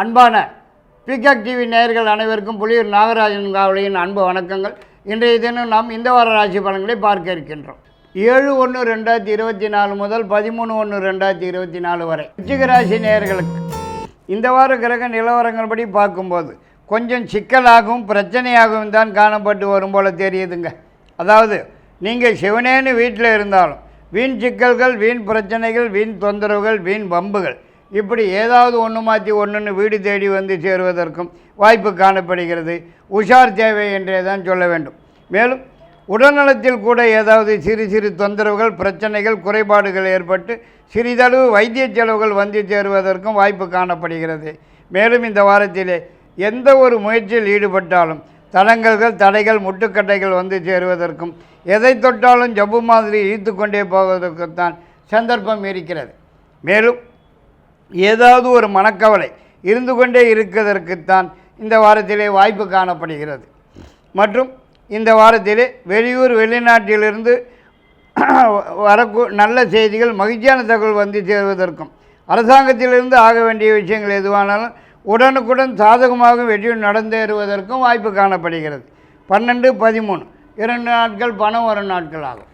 அன்பான peacock TV நேயர்கள் அனைவருக்கும் புலியூர் நாகராஜன் காவலியின் அன்பு வணக்கங்கள். இன்றைய தினம் நாம் இந்த வார ராசி பலன்களை பார்க்க இருக்கின்றோம். ஏழு ஒன்று ரெண்டாயிரத்தி இருபத்தி நாலு முதல் பதிமூணு ஒன்று ரெண்டாயிரத்தி இருபத்தி நாலு வரை. விருச்சிக ராசி நேயர்களுக்கு இந்த வார கிரக நிலவரங்கள் படி பார்க்கும்போது கொஞ்சம் சிக்கலாகவும் பிரச்சனையாகவும் தான் காணப்பட்டு வரும் போல் தெரியுதுங்க. அதாவது நீங்கள் சிவனேன்னு வீட்டில் இருந்தாலும் வீண் சிக்கல்கள் வீண் பிரச்சனைகள் வீண் தொந்தரவுகள் வீண் வம்புகள் இப்படி ஏதாவது ஒன்று மாற்றி ஒன்றுன்னு வீடு தேடி வந்து சேருவதற்கும் வாய்ப்பு காணப்படுகிறது. உஷார் தேவை என்றே தான் சொல்ல வேண்டும். மேலும் உடல்நலத்தில் கூட ஏதாவது சிறு சிறு தொந்தரவுகள் பிரச்சனைகள் குறைபாடுகள் ஏற்பட்டு சிறிதளவு வைத்திய செலவுகள் வந்து சேருவதற்கும் வாய்ப்பு காணப்படுகிறது. மேலும் இந்த வாரத்திலே எந்த ஒரு முயற்சியில் ஈடுபட்டாலும் தடங்கல்கள் தடைகள் முட்டுக்கட்டைகள் வந்து சேருவதற்கும் எதை தொட்டாலும் ஜப்பு மாதிரி இழுத்து கொண்டே போவதற்குத்தான் சந்தர்ப்பம் இருக்கிறது. மேலும் ஏதாவது ஒரு மனக்கவலை இருந்து கொண்டே இருக்கிறதற்குத்தான் இந்த வாரத்திலே வாய்ப்பு காணப்படுகிறது. மற்றும் இந்த வாரத்திலே வெளியூர் வெளிநாட்டிலிருந்து வரக்கூ நல்ல செய்திகள் மகிழ்ச்சியான தகவல் வந்து சேருவதற்கும் அரசாங்கத்திலிருந்து ஆக வேண்டிய விஷயங்கள் எதுவானாலும் உடனுக்குடன் சாதகமாக வெற்றி நடந்தேறுவதற்கும் வாய்ப்பு காணப்படுகிறது. பன்னெண்டு பதிமூணு. இரண்டு நாட்கள் பணம் வரும் நாட்கள் ஆகும்